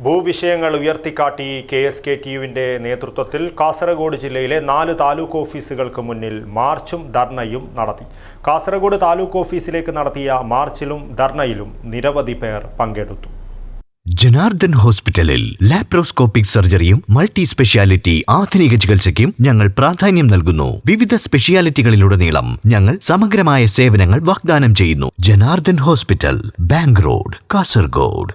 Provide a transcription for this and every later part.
ഭൂവിഷയങ്ങൾ ഉയർത്തിക്കാട്ടി K S K T യുവിന്റെ നേതൃത്വത്തിൽ കാസർഗോഡ് ജില്ലയിലെ നാല് താലൂക്ക് ഓഫീസുകൾക്ക് മുന്നിൽ മാർച്ചും ധർണയും നടത്തി. കാസർഗോഡ് താലൂക്ക് ഓഫീസിലേക്ക് നടത്തിയ മാർച്ചിലും ധർണയിലും നിരവധി പേർ പങ്കെടുത്തു. ജനാർദ്ദൻ ഹോസ്പിറ്റലിൽ ലാപ്രോസ്കോപ്പിക് സർജറിയും മൾട്ടി സ്പെഷ്യാലിറ്റി ആധുനിക ചികിത്സയ്ക്കും ഞങ്ങൾ പ്രാധാന്യം നൽകുന്നു. വിവിധ സ്പെഷ്യാലിറ്റികളിലുടനീളം ഞങ്ങൾ സമഗ്രമായ സേവനങ്ങൾ വാഗ്ദാനം ചെയ്യുന്നു. Janardhan hospital bank road Kasaragod.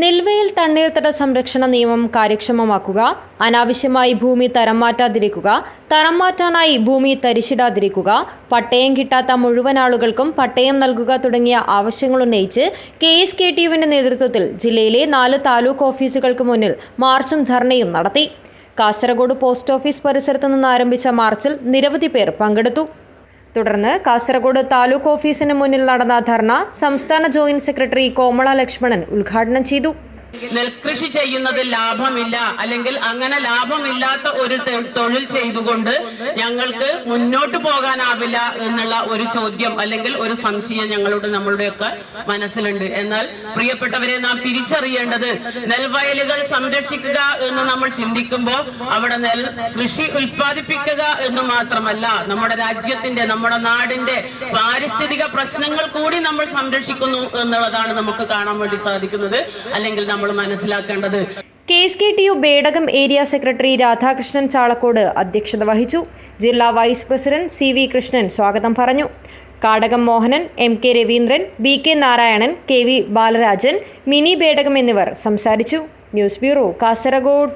നെൽവയൽ തണ്ണീർത്തട സംരക്ഷണ നിയമം കാര്യക്ഷമമാക്കുക അനാവശ്യമായി ഭൂമി തരം മാറ്റാതിരിക്കുക തരം മാറ്റാനായി ഭൂമി തരിശിടാതിരിക്കുക പട്ടയം കിട്ടാത്ത മുഴുവൻ ആളുകൾക്കും പട്ടയം നൽകുക തുടങ്ങിയ ആവശ്യങ്ങൾ ഉന്നയിച്ച് കെ എസ് കെ ടി നേതൃത്വത്തിൽ ജില്ലയിലെ നാല് താലൂക്ക് ഓഫീസുകൾക്ക് മുന്നിൽ മാർച്ചും ധർണയും നടത്തി. കാസർഗോഡ് പോസ്റ്റ് ഓഫീസ് പരിസരത്ത് നിന്ന് ആരംഭിച്ച മാർച്ചിൽ നിരവധി പേർ പങ്കെടുത്തു. തുടർന്ന് കാസർഗോഡ് താലൂക്ക് ഓഫീസിന് മുന്നിൽ നടന്ന ധർണ സംസ്ഥാന ജോയിന്റ് സെക്രട്ടറി കോമള ലക്ഷ്മണൻ ഉദ്ഘാടനം ചെയ്തു. നെൽകൃഷി ചെയ്യുന്നത് ലാഭമില്ല. അല്ലെങ്കിൽ അങ്ങനെ ലാഭമില്ലാത്ത ഒരു തൊഴിൽ ചെയ്തുകൊണ്ട് ഞങ്ങൾക്ക് മുന്നോട്ട് പോകാനാവില്ല എന്നുള്ള ഒരു ചോദ്യം അല്ലെങ്കിൽ ഒരു സംശയം ഞങ്ങളുടെ നമ്മളുടെയൊക്കെ മനസ്സിലുണ്ട്. എന്നാൽ പ്രിയപ്പെട്ടവരെ നാം തിരിച്ചറിയേണ്ടത് നെൽവയലുകൾ സംരക്ഷിക്കുക എന്ന് നമ്മൾ ചിന്തിക്കുമ്പോൾ അവിടെ നെൽ കൃഷി ഉൽപ്പാദിപ്പിക്കുക എന്ന് മാത്രമല്ല നമ്മുടെ രാജ്യത്തിന്റെ നമ്മുടെ നാടിന്റെ പാരിസ്ഥിതിക പ്രശ്നങ്ങൾ കൂടി നമ്മൾ സംരക്ഷിക്കുന്നു എന്നുള്ളതാണ് നമുക്ക് കാണാൻ വേണ്ടി സാധിക്കുന്നത്. അല്ലെങ്കിൽ നമ്മൾ മനസ്സിലാക്കേണ്ടത്. K S K T U Bedakam area secretary Radhakrishnan Chalakkode അധ്യക്ഷത വഹിച്ചു. ജില്ലാ vice president C V Krishnan സ്വാഗതം പറഞ്ഞു. Kadakam Mohanan M K Raveendran B K Narayanan K V Balarajan Mini Bedakam എന്നിവർ സംസാരിച്ചു. News bureau Kasaragod.